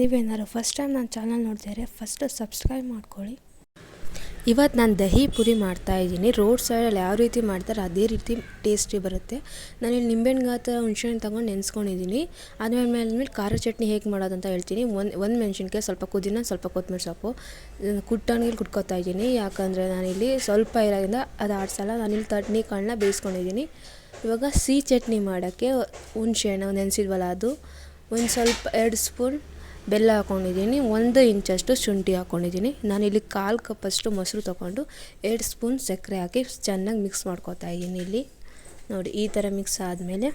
ನೀವೇನಾದ್ರು first time ನನ್ನ channel ನೋಡ್ತಿದ್ರೆ ಫಸ್ಟ್ ಸಬ್ಸ್ಕ್ರೈಬ್ ಮಾಡ್ಕೊಳ್ಳಿ. ಇವತ್ತು ನಾನು ದಹಿ ಪುರಿ ಮಾಡ್ತಾಯಿದ್ದೀನಿ ರೋಡ್ ಸೈಡಲ್ಲಿ ಯಾವ ರೀತಿ ಮಾಡ್ತಾರೆ ಅದೇ ರೀತಿ ಟೇಸ್ಟಿ ಬರುತ್ತೆ. ನಾನಿಲ್ಲಿ ನಿಂಬೆಹಣ್ಣು ಗಾತ್ರ ಹುಣ್ಸೆಹಣ್ಣು ತೊಗೊಂಡು ನೆನೆಸ್ಕೊಂಡಿದ್ದೀನಿ ಆದ್ಮೇಲೆ ಮೇಲೆ ಖಾರ ಚಟ್ನಿ ಹೇಗೆ ಮಾಡೋದು ಅಂತ ಹೇಳ್ತೀನಿ. ಒಂದು ಒಂದು ಮೆಣಸಿನ್ಕಾಯಿ, ಸ್ವಲ್ಪ ಕುದಿನ ಸ್ವಲ್ಪ ಕೊತ್ತಂಬರಿ ಸೊಪ್ಪು. ಕುಟ್ಟಣಿಗೆ ಕುಟ್ಕೋತಾ ಇದ್ದೀನಿ. ಯಾಕಂದರೆ ನಾನಿಲ್ಲಿ ಸ್ವಲ್ಪ ಇರೋದ್ರಿಂದ ಅದು ಆಡ್ಸಲ್ಲ. ನಾನಿಲ್ಲಿ ತಟ್ನಿ ಕಾಳನ್ನ ಬೇಯಿಸ್ಕೊಂಡಿದ್ದೀನಿ ಇವಾಗ ಸಿಹಿ ಚಟ್ನಿ ಮಾಡೋಕ್ಕೆ ಹುಣ್ಸೆಹಣ್ಣು ನೆನೆಸಿದ್ವಲ್ಲ ಅದು. ಒಂದು ಸ್ವಲ್ಪ, ಎರಡು ಸ್ಪೂನ್ ಬೆಲ್ಲ ಹಾಕ್ಕೊಂಡಿದ್ದೀನಿ ಒಂದು ಇಂಚಷ್ಟು ಶುಂಠಿ ಹಾಕ್ಕೊಂಡಿದ್ದೀನಿ ನಾನಿಲ್ಲಿ ಕಾಲು ಕಪ್ಪಷ್ಟು ಮೊಸರು ತೊಗೊಂಡು ಎರಡು ಸ್ಪೂನ್ ಸಕ್ಕರೆ ಹಾಕಿ ಚೆನ್ನಾಗಿ ಮಿಕ್ಸ್ ಮಾಡ್ಕೊತಾ ಇದ್ದೀನಿ ಇಲ್ಲಿ. ನೋಡಿ, ಈ ಥರ ಮಿಕ್ಸ್ ಆದಮೇಲೆ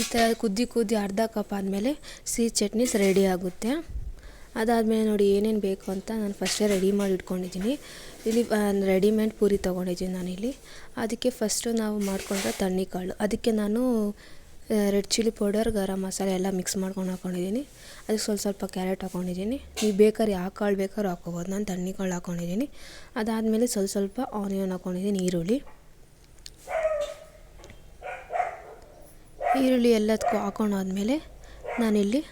ಈ ಥರ ಕುದ್ದಿ ಕುದ್ದಿ ಅರ್ಧ ಕಪ್ ಆದಮೇಲೆ ಸಿಹಿ ಚಟ್ನಿಸ್ ರೆಡಿ ಆಗುತ್ತೆ. ಅದಾದಮೇಲೆ ನೋಡಿ ಏನೇನು ಬೇಕು ಅಂತ ನಾನು ಫಸ್ಟೇ ರೆಡಿ ಮಾಡಿ ಇಟ್ಕೊಂಡಿದ್ದೀನಿ. ಇಲ್ಲಿ ರೆಡಿಮೇಡ್ ಪೂರಿ ತೊಗೊಂಡಿದ್ದೀನಿ ನಾನಿಲ್ಲಿ. ಅದಕ್ಕೆ ಫಸ್ಟು ನಾವು ಮಾಡ್ಕೊಂಡ್ರೆ ತಣ್ಣಿಕಾಳು ಅದಕ್ಕೆ ನಾನು red chilli powder garam masala ಎಲ್ಲ ಮಿಕ್ಸ್ ಮಾಡ್ಕೊಂಡು ಹಾಕ್ಕೊಂಡಿದ್ದೀನಿ ಅದಕ್ಕೆ ಸ್ವಲ್ಪ ಸ್ವಲ್ಪ ಕ್ಯಾರೆಟ್ ಹಾಕ್ಕೊಂಡಿದ್ದೀನಿ ನೀವು ಬೇಕಾದ್ರೆ ಯಾವ ಕಾಳು ಬೇಕಾದ್ರೂ ಹಾಕ್ಕೋಬೋದು. ನಾನು ತಣ್ಣಿಕಾಳು ಹಾಕ್ಕೊಂಡಿದ್ದೀನಿ ಅದಾದಮೇಲೆ ಸ್ವಲ್ಪ ಸ್ವಲ್ಪ ಆನಿಯನ್ ಹಾಕ್ಕೊಂಡಿದ್ದೀನಿ ಈರುಳ್ಳಿ. ಈರುಳ್ಳಿ ಎಲ್ಲದಕ್ಕೂ ಹಾಕೊಂಡಾದ್ಮೇಲೆ ನಾನಿಲ್ಲಿ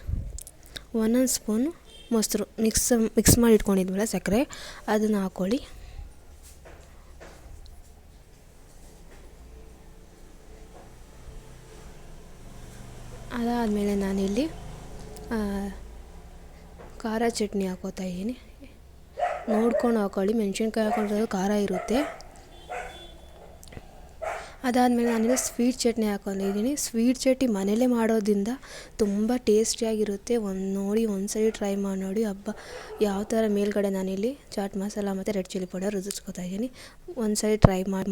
ಒಂದೊಂದು ಸ್ಪೂನು ಮೊಸರು ಮಿಕ್ಸ್ ಮಿಕ್ಸ್ ಮಾಡಿ ಇಟ್ಕೊಂಡಿದ್ವಲ್ಲ ಸಕ್ಕರೆ, ಅದನ್ನು ಹಾಕ್ಕೊಳ್ಳಿ. ಅದಾದಮೇಲೆ ನಾನಿಲ್ಲಿ ಖಾರ ಚಟ್ನಿ ಹಾಕೋತಾ ಇದ್ದೀನಿ. ನೋಡ್ಕೊಂಡು ಹಾಕೊಳ್ಳಿ, ಮೆಣಸಿನ್ಕಾಯಿ ಹಾಕೊಂಡ್ರೆ ಖಾರ ಇರುತ್ತೆ. ಅದಾದಮೇಲೆ ನಾನಿಲ್ಲಿ ಸ್ವೀಟ್ ಚಟ್ನಿ ಹಾಕೊಂಡಿದ್ದೀನಿ ಸ್ವೀಟ್ ಚಟ್ನಿ ಮನೆಯಲ್ಲೇ ಮಾಡೋದ್ರಿಂದ ತುಂಬ ಟೇಸ್ಟಿಯಾಗಿರುತ್ತೆ. ಒಂದು ನೋಡಿ ಒಂದು ಸರಿ ಟ್ರೈ ಮಾಡಿ ನೋಡಿ ಹಬ್ಬ. ಯಾವ ಥರ ಮೇಲ್ಗಡೆ ನಾನಿಲ್ಲಿ ಚಾಟ್ ಮಸಾಲ ಮತ್ತು ರೆಡ್ ಚಿಲ್ಲಿ ಪೌಡರ್ ರುಚಿಸ್ಕೊತಾ ಇದ್ದೀನಿ. ಒಂದು ಸರಿ ಟ್ರೈ ಮಾಡಿ